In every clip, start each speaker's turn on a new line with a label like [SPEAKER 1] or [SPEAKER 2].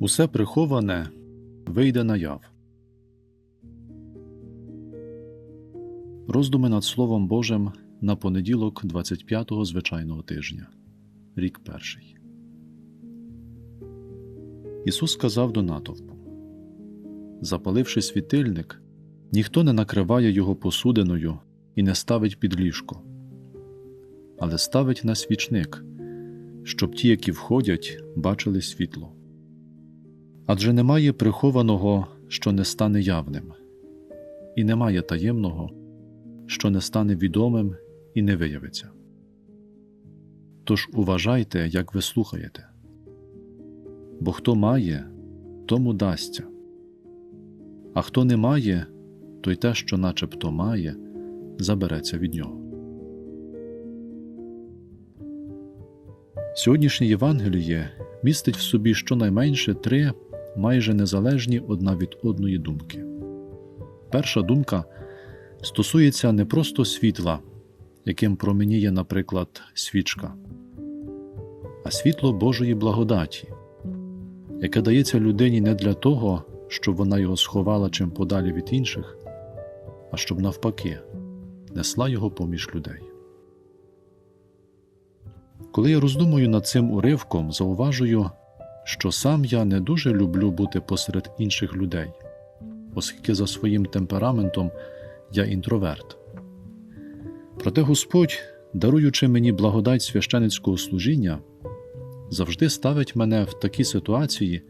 [SPEAKER 1] Усе приховане вийде наяв. Роздуми над Словом Божим на понеділок 25-го звичайного тижня. Рік перший. Ісус сказав до натовпу Запаливши світильник, ніхто не накриває його посудиною і не ставить під ліжко, але ставить на свічник, щоб ті, які входять, бачили світло. Адже немає прихованого, що не стане явним, і немає таємного, що не стане відомим і не виявиться. Тож уважайте, як ви слухаєте, бо хто має, тому дасться, а хто не має, то й те, що начебто має, забереться від нього. Сьогоднішнє Євангеліє містить в собі щонайменше три майже незалежні одна від одної думки. Перша думка стосується не просто світла, яким променіє, наприклад, свічка, а світло Божої благодаті, яке дається людині не для того, щоб вона його сховала чим подалі від інших, а щоб навпаки несла його поміж людей. Коли я роздумую над цим уривком, зауважую, що сам я не дуже люблю бути посеред інших людей, оскільки за своїм темпераментом я інтроверт. Проте Господь, даруючи мені благодать священицького служіння, завжди ставить мене в такі ситуації,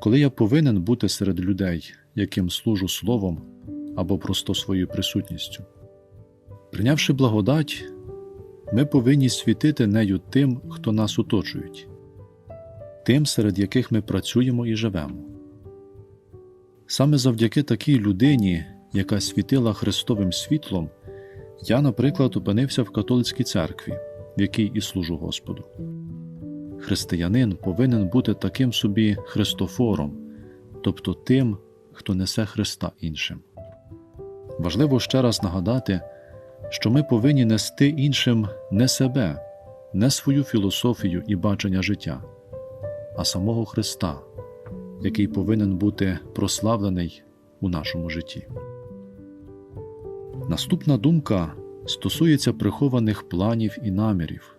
[SPEAKER 1] коли я повинен бути серед людей, яким служу словом або просто своєю присутністю. Прийнявши благодать, ми повинні світити нею тим, хто нас оточують, тим, серед яких ми працюємо і живемо. Саме завдяки такій людині, яка світила Христовим світлом, я, наприклад, опинився в католицькій церкві, в якій і служу Господу. Християнин повинен бути таким собі Христофором, тобто тим, хто несе Христа іншим. Важливо ще раз нагадати, що ми повинні нести іншим не себе, не свою філософію і бачення життя, а самого Христа, який повинен бути прославлений у нашому житті. Наступна думка стосується прихованих планів і намірів.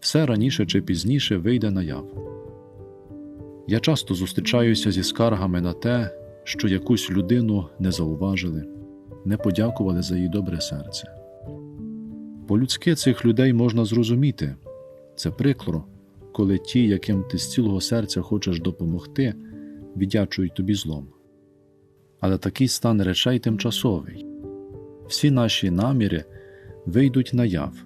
[SPEAKER 1] Все раніше чи пізніше вийде наяв. Я часто зустрічаюся зі скаргами на те, що якусь людину не зауважили, не подякували за її добре серце. По-людськи цих людей можна зрозуміти це прикро, коли ті, яким ти з цілого серця хочеш допомогти, віддячують тобі злом. Але такий стан речей тимчасовий всі наші наміри вийдуть наяв,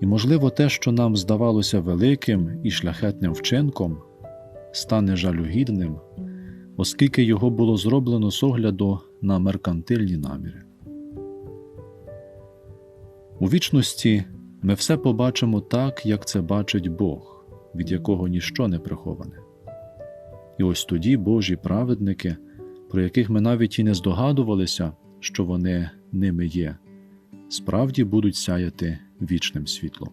[SPEAKER 1] і, можливо, те, що нам здавалося великим і шляхетним вчинком, стане жалюгідним, оскільки його було зроблено з огляду на меркантильні наміри. У вічності ми все побачимо так, як це бачить Бог, від якого ніщо не приховане. І ось тоді Божі праведники, про яких ми навіть і не здогадувалися, що вони ними є, справді будуть сяяти вічним світлом.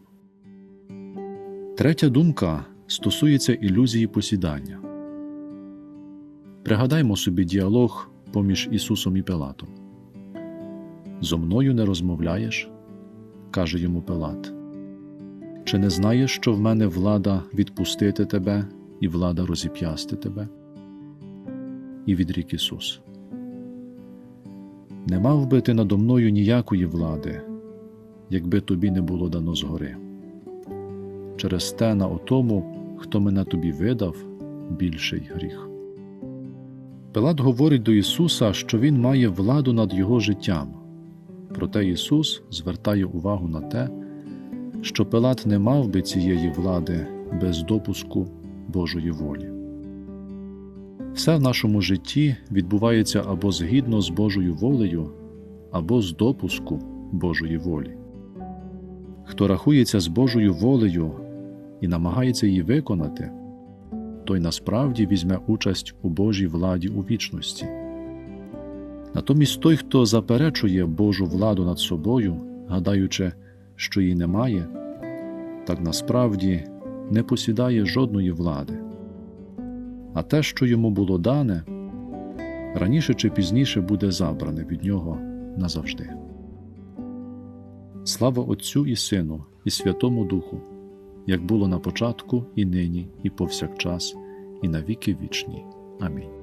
[SPEAKER 1] Третя думка стосується ілюзії посідання. Пригадаймо собі діалог поміж Ісусом і Пилатом. Зо мною не розмовляєш, каже йому Пилат. Чи не знаєш, що в мене влада відпустити тебе і влада розіп'ясти тебе? І відрік Ісус. Не мав би ти надо мною ніякої влади, якби тобі не було дано згори. Через те на отому, хто мене тобі видав, більший гріх. Пилат говорить до Ісуса, що Він має владу над Його життям, проте Ісус звертає увагу на те, що Пилат не мав би цієї влади без допуску Божої волі. Все в нашому житті відбувається або згідно з Божою волею, або з допуску Божої волі. Хто рахується з Божою волею і намагається її виконати, той насправді візьме участь у Божій владі у вічності. Натомість той, хто заперечує Божу владу над собою, гадаючи, що її немає, так насправді не посідає жодної влади а те, що йому було дане, раніше чи пізніше буде забране від нього назавжди. Слава Отцю і Сину, і Святому Духу, як було на початку, і нині, і повсякчас, і на віки вічні. Амінь.